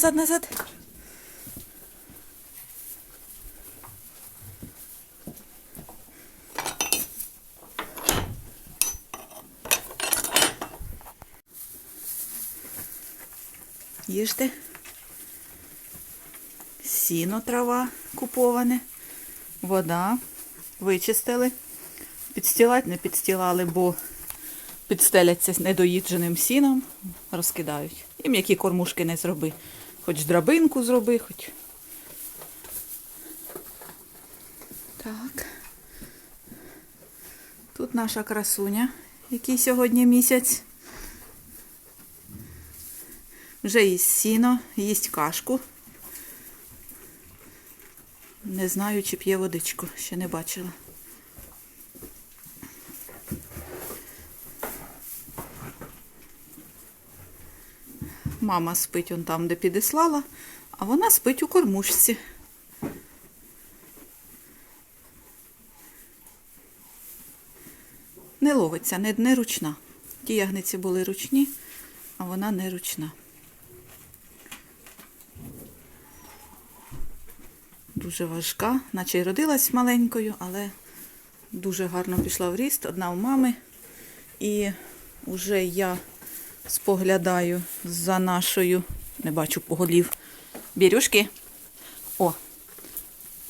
назад, назад. Їжте. Сіно трава куповане, вода. Вичистили. Підстілати не підстілали, бо підстеляться недоїдженим сіном, розкидають. І м'які кормушки не зроби. Хоч драбинку зроби, хоч. Так. Тут наша красуня, який сьогодні місяць. Вже їсть сіно, їсть кашку. Не знаю, чи п'є водичку, ще не бачила. Мама спить он там, де підіслала, а вона спить у кормушці. Не ловиться, не, не ручна. Ті ягниці були ручні, а вона не ручна. Дуже важка, наче й родилась маленькою, але дуже гарно пішла в ріст. Одна у мами. І вже я споглядаю за нашою, не бачу поголів, бірюшки. О,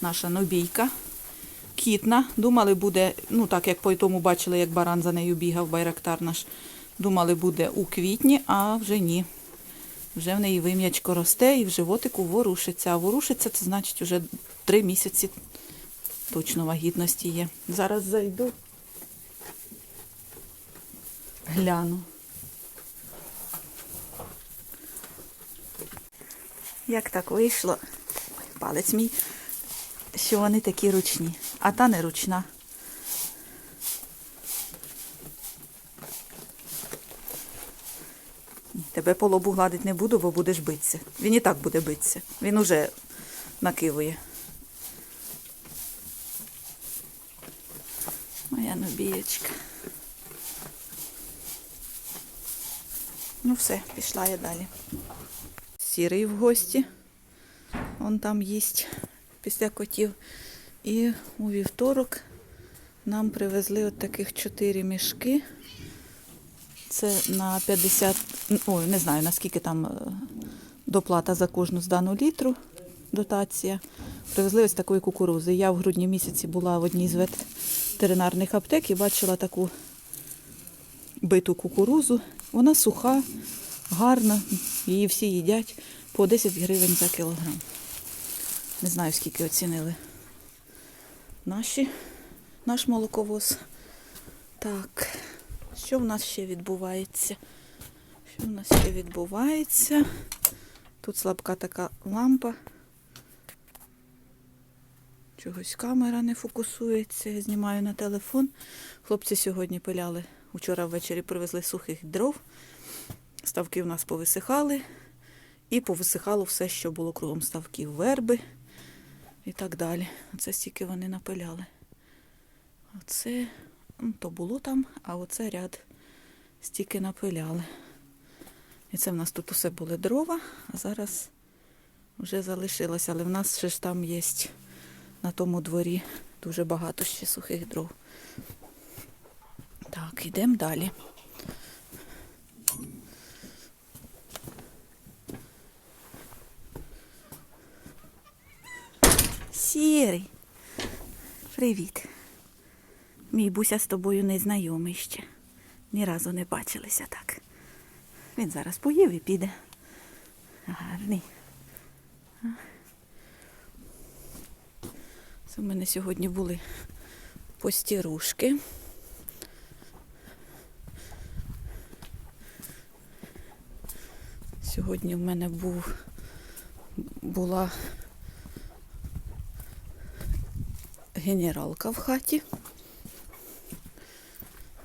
наша нобійка. Кітна. Думали, буде, ну так як по тому бачили, як баран за нею бігав, байрактар наш. Думали, буде у квітні, а вже ні. Вже в неї вим'ячко росте і в животику ворушиться. А ворушиться це значить вже три місяці точно вагітності є. Зараз зайду. Гляну. Як так вийшло? Палець мій, що вони такі ручні, а та не ручна. Тебе по лобу гладить не буду, бо будеш битися. Він і так буде битися. Він уже накивує. Моя нобієчка. Ну все, пішла я далі. Сірий в гості. Он там їсть після котів. І у вівторок нам привезли от таких чотири мішки. Це на 50, ой, не знаю наскільки там е, доплата за кожну здану літру, дотація. Привезли ось такої кукурузи. Я в грудні місяці була в одній з ветеринарних аптек і бачила таку биту кукурузу. Вона суха, гарна, її всі їдять по 10 гривень за кілограм. Не знаю, скільки оцінили наші, наш молоковоз. Так, що в нас ще відбувається? Що в нас ще відбувається? Тут слабка така лампа. Чогось камера не фокусується. Я знімаю на телефон. Хлопці сьогодні пиляли. Вчора ввечері привезли сухих дров. Ставки в нас повисихали. І повисихало все, що було кругом ставків. Верби і так далі. Оце стільки вони напиляли. Оце то було там, а оце ряд стільки напиляли. І це в нас тут усе були дрова, а зараз вже залишилося. Але в нас ще ж там є на тому дворі дуже багато ще сухих дров. Так, йдемо далі. Сірий. Привіт. Мій буся з тобою не знайомий ще. Ні разу не бачилися так. Він зараз поїв і піде. Гарний. Це в мене сьогодні були постірушки. Сьогодні в мене був була генералка в хаті.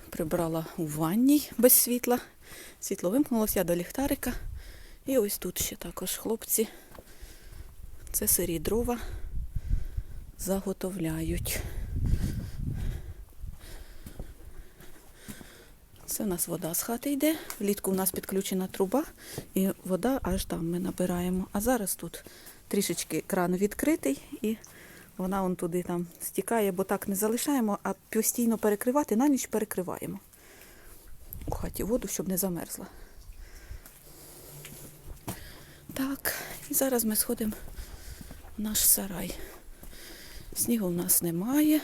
Прибрала у ванній без світла. Світло вимкнулося до ліхтарика. І ось тут ще також хлопці. Це сирі дрова заготовляють. Це у нас вода з хати йде. Влітку у нас підключена труба, і вода аж там ми набираємо. А зараз тут трішечки кран відкритий і вона он туди там стікає, бо так не залишаємо, а постійно перекривати, на ніч перекриваємо. У хаті воду, щоб не замерзла. Так, і зараз ми сходимо в наш сарай. Снігу в нас немає.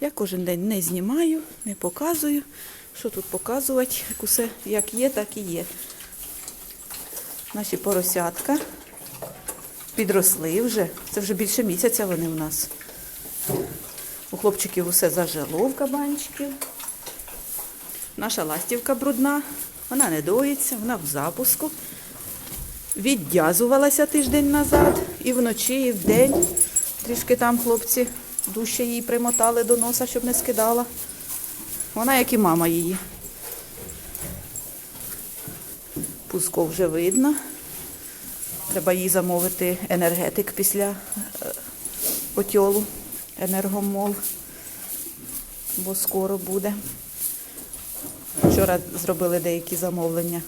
Я кожен день не знімаю, не показую. Що тут показувати? Як усе як є, так і є. Наші поросятка підросли вже. Це вже більше місяця вони в нас. У хлопчиків усе зажило в кабанчиків. Наша ластівка брудна, вона не доїться, вона в запуску. Віддязувалася тиждень назад і вночі, і вдень. Трішки там хлопці дужче її примотали до носа, щоб не скидала. Вона, як і мама її. Пуско вже видно. Треба їй замовити енергетик після е, отьолу, енергомол, бо скоро буде. Вчора зробили деякі замовлення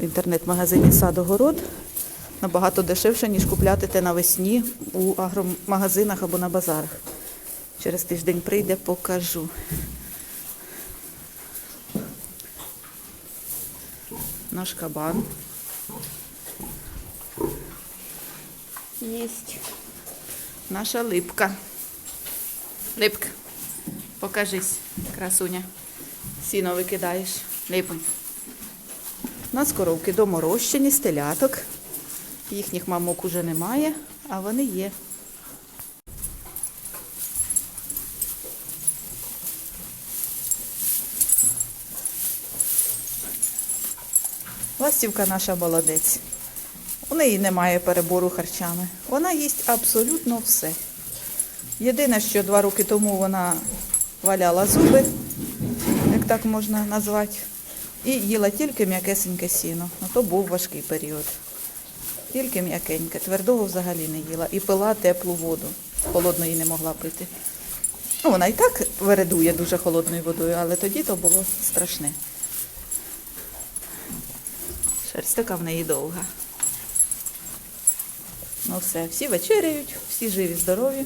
в інтернет-магазині Садогород. Набагато дешевше, ніж купляти те навесні у агромагазинах або на базарах. Через тиждень прийде, покажу. Наш кабан. Єсть. Наша липка. Липка, покажись, красуня. Сіно викидаєш. Липонь. У нас коровки доморощені, з. Їхніх мамок уже немає, а вони є. Ластівка наша молодець. Неї немає перебору харчами. Вона їсть абсолютно все. Єдине, що два роки тому вона валяла зуби, як так можна назвати, і їла тільки м'якесеньке сіно. Ну, то був важкий період. Тільки м'якеньке, твердого взагалі не їла. І пила теплу воду. Холодної не могла пити. Ну, вона і так вередує дуже холодною водою, але тоді то було страшне. Шерсть така в неї довга. Ну все, всі вечеряють, всі живі, здорові.